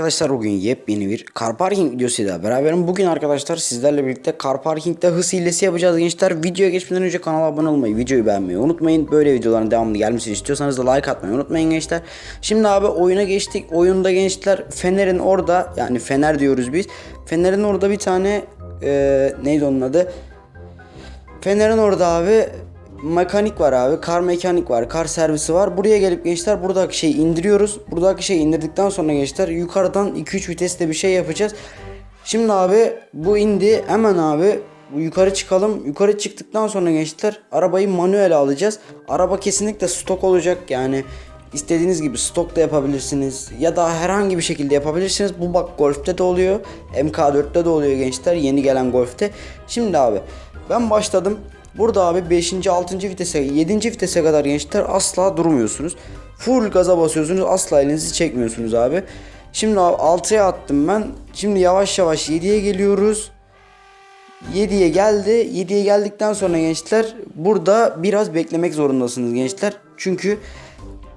Arkadaşlar bugün yepyeni bir car parking videosuyla beraberim. Bugün arkadaşlar sizlerle birlikte car parkingde hız hilesi yapacağız gençler. Videoya geçmeden önce kanala abone olmayı, videoyu beğenmeyi unutmayın. Böyle videoların devamlı gelmesini istiyorsanız da like atmayı unutmayın gençler. Şimdi abi oyuna geçtik. Oyunda gençler Fener'in orada yani Fener diyoruz biz. Fener'in orada bir tane eee, neydi onun adı? Fener'in orada abi mekanik var abi. Kar mekanik var. Kar servisi var. Buraya gelip gençler buradaki şeyi indiriyoruz. Buradaki şeyi indirdikten sonra gençler yukarıdan 2-3 viteste bir şey yapacağız. Şimdi abi bu indi. Hemen abi yukarı çıkalım. Yukarı çıktıktan sonra gençler arabayı manuel alacağız. Araba kesinlikle stok olacak. Yani istediğiniz gibi stok da yapabilirsiniz. Ya da herhangi bir şekilde yapabilirsiniz. Bu bak Golf'te de oluyor. MK4'te de oluyor gençler. Yeni gelen Golf'te. Şimdi abi ben başladım. Burada abi 5. 6. vitese 7. vitese kadar gençler asla durmuyorsunuz. Full gaza basıyorsunuz asla elinizi çekmiyorsunuz abi. Şimdi abi 6'ya attım ben. Şimdi yavaş yavaş 7'ye geliyoruz. 7'ye geldi. 7'ye geldikten sonra gençler burada biraz beklemek zorundasınız gençler. Çünkü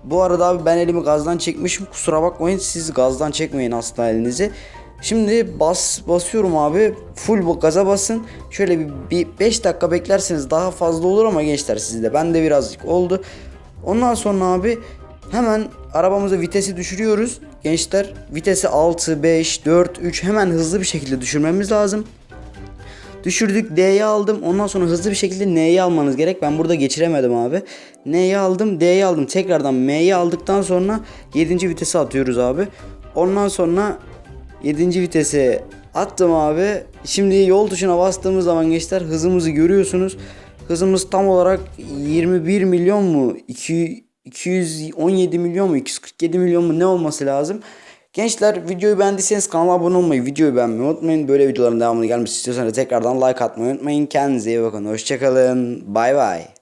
bu arada abi ben elimi gazdan çekmişim. Kusura bakmayın siz gazdan çekmeyin asla elinizi. Şimdi bas basıyorum abi. Full bu gaza basın. Şöyle bir 5 dakika beklerseniz daha fazla olur ama gençler sizde. Ben de birazcık oldu. Ondan sonra abi hemen arabamıza vitesi düşürüyoruz. Gençler vitesi 6, 5, 4, 3 hemen hızlı bir şekilde düşürmemiz lazım. Düşürdük D'yi aldım. Ondan sonra hızlı bir şekilde N'yi almanız gerek. Ben burada geçiremedim abi. N'yi aldım, D'yi aldım. Tekrardan M'yi aldıktan sonra 7. vitese atıyoruz abi. Ondan sonra 7. vitese attım abi. Şimdi yol tuşuna bastığımız zaman gençler hızımızı görüyorsunuz. Hızımız tam olarak 21 milyon mu? 2 217 milyon mu? 247 milyon mu? Ne olması lazım? Gençler videoyu beğendiyseniz kanala abone olmayı, videoyu beğenmeyi unutmayın. Böyle videoların devamını gelmesi istiyorsanız tekrardan like atmayı unutmayın. Kendinize iyi bakın. Hoşçakalın. Bay bay.